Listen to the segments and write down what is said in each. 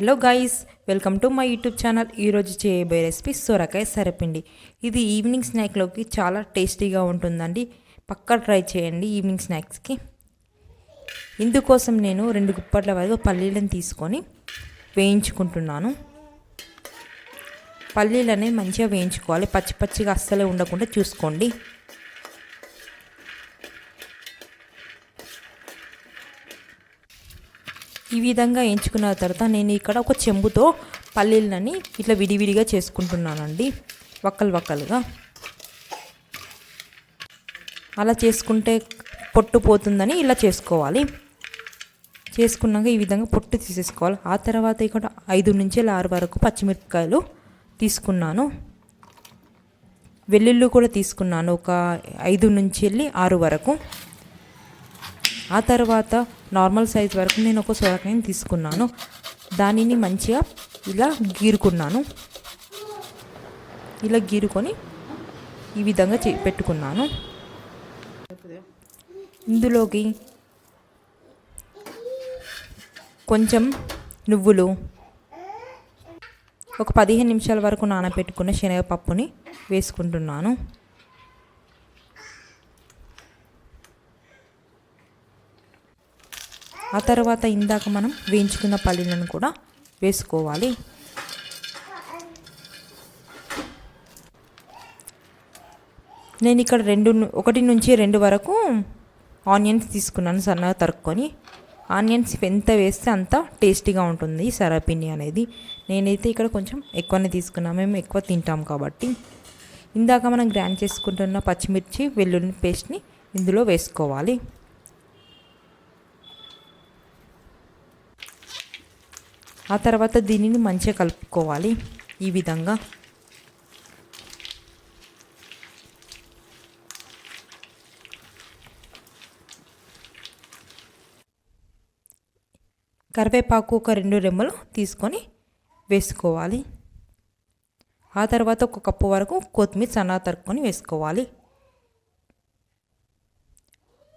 Hello guys welcome to my YouTube channel ఈరోజు చేయబోయే recipe సొరకాయ సరపిండి. ఇది ఈవినింగ్ స్నాక్లోకి చాలా టేస్టీగా ఉంటుందండి. పక్కా ట్రై చేయండి ఈవినింగ్ స్నాక్స్కి ఇందుకోసం నేను రెండు గుప్పట్ల వరకు పల్లీలను తీసుకొని వేయించుకుంటున్నాను. పల్లీలని మంచిగా వేయించుకోవాలి. పచ్చి పచ్చిగా అస్సలే ఉండకుండా చూసుకోండి. ఈ విధంగా ఎంచుకున్న తర్వాత నేను ఇక్కడ ఒక చెంబుతో పల్లీలని ఇట్లా విడివిడిగా చేసుకుంటున్నానండి. వక్కలు వక్కలుగా. అలా చేసుకుంటే పొట్టు పోతుందని ఇలా చేసుకోవాలి. చేసుకున్నాక ఈ విధంగా పొట్టు తీసేసుకోవాలి. ఆ తర్వాత ఇక్కడ ఐదు నుంచి ఆరు వరకు పచ్చిమిరపకాయలు తీసుకున్నాను. వెల్లుల్లి కూడా తీసుకున్నాను. ఒక ఐదు నుంచి వెళ్ళి ఆరు వరకు. ఆ తర్వాత నార్మల్ సైజ్ వరకు నేను ఒక సొరకాయని తీసుకున్నాను. దానిని మంచిగా ఇలా గీరుకున్నాను. ఇలా గీరుకొని ఈ విధంగా చే పెట్టుకున్నాను. ఇందులోకి కొంచెం నువ్వులు ఒక పదిహేను నిమిషాల వరకు నానబెట్టుకున్న శనగపప్పుని వేసుకుంటున్నాను. ఆ తర్వాత ఇందాక మనం వేయించుకున్న పల్లీలను కూడా వేసుకోవాలి. నేను ఇక్కడ రెండు ఒకటి నుంచి రెండు వరకు ఆనియన్స్ తీసుకున్నాను సన్నగా తరుక్కొని. ఆనియన్స్ ఎంత వేస్తే అంత టేస్టీగా ఉంటుంది సరపిండి అనేది. నేనైతే ఇక్కడ కొంచెం ఎక్కువనే తీసుకున్నాను మేము ఎక్కువ తింటాం కాబట్టి. ఇందాక మనం గ్రైండ్ చేసుకుంటున్న పచ్చిమిర్చి వెల్లుల్లి పేస్ట్ని ఇందులో వేసుకోవాలి. ఆ తర్వాత దీనిని మంచిగా కలుపుకోవాలి ఈ విధంగా. కరివేపాకు ఒక రెండు రెమ్మలు తీసుకొని వేసుకోవాలి. ఆ తర్వాత ఒక కప్పు వరకు కొత్తిమీర సన్నా తరుక్కొని వేసుకోవాలి.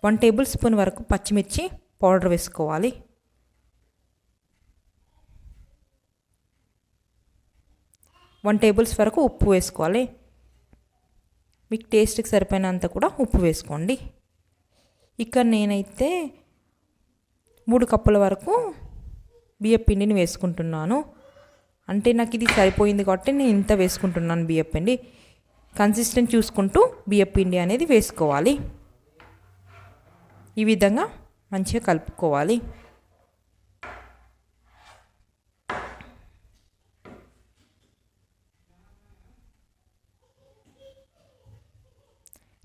వన్ టేబుల్ స్పూన్ వరకు పచ్చిమిర్చి పౌడర్ వేసుకోవాలి. వన్ టేబుల్స్ వరకు ఉప్పు వేసుకోవాలి. మీకు టేస్ట్కి సరిపోయినంత కూడా ఉప్పు వేసుకోండి. ఇక్కడ నేనైతే మూడు కప్పుల వరకు బియ్య పిండిని వేసుకుంటున్నాను. అంటే నాకు ఇది సరిపోయింది కాబట్టి నేను ఇంత వేసుకుంటున్నాను బియ్య పిండి. కన్సిస్టెంట్ చూసుకుంటూ బియ్య పిండి అనేది వేసుకోవాలి. ఈ విధంగా మంచిగా కలుపుకోవాలి.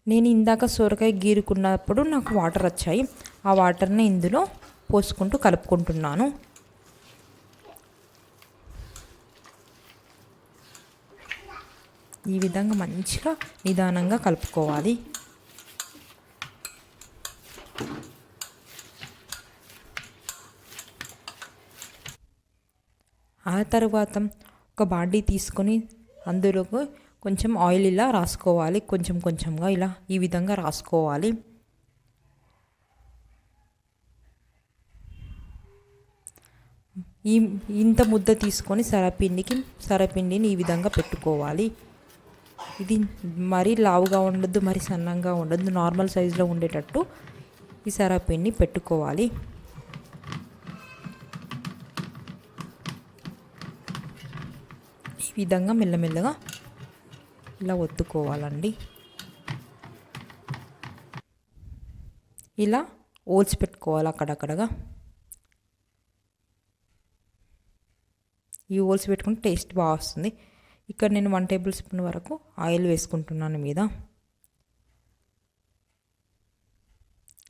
నేను ఇందాక సొరకాయ గీరుకున్నప్పుడు నాకు వాటర్ వచ్చాయి. ఆ వాటర్ని ఇందులో పోసుకుంటూ కలుపుకుంటున్నాను. ఈ విధంగా మంచిగా నిదానంగా కలుపుకోవాలి. ఆ తర్వాత ఒక బాడీ తీసుకొని అందులోకి కొంచెం ఆయిల్ ఇలా రాసుకోవాలి. కొంచెం కొంచెంగా ఇలా ఈ విధంగా రాసుకోవాలి. ఈ ఇంత ముద్ద తీసుకొని సరపిండికి సరపిండిని ఈ విధంగా పెట్టుకోవాలి. ఇది మరీ లావుగా ఉండద్దు మరీ సన్నంగా ఉండద్దు నార్మల్ సైజులో ఉండేటట్టు ఈ సరపిండిని పెట్టుకోవాలి. ఈ విధంగా మెల్లమెల్లగా ఇలా ఒత్తుకోవాలండి. ఇలా ఓల్చి పెట్టుకోవాలి అక్కడక్కడగా. ఈ ఓల్స్ పెట్టుకుంటే టేస్ట్ బాగా వస్తుంది. ఇక్కడ నేను వన్ టేబుల్ స్పూన్ వరకు ఆయిల్ వేసుకుంటున్నాను మీద.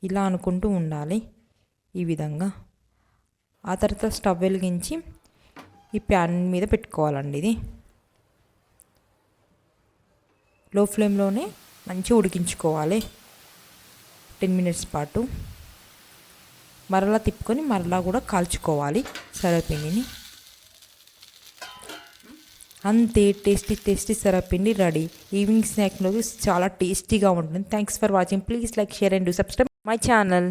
ఇలా అనుకుంటూ ఉండాలి ఈ విధంగా. ఆ తర్వాత స్టవ్ వెలిగించి ఈ ప్యాన్ మీద పెట్టుకోవాలండి ఇది. లో ఫ్లేమ్లోనే మంచిగా ఉడికించుకోవాలి. టెన్ మినిట్స్ పాటు. మరలా తిప్పుకొని మరలా కూడా కాల్చుకోవాలి సరపిండిని అంతే టేస్టీ టేస్టీ సరపిండి రెడీ. ఈవినింగ్ స్నాక్లో చాలా టేస్టీగా ఉంటుంది. Thanks for watching please like share and do subscribe my channel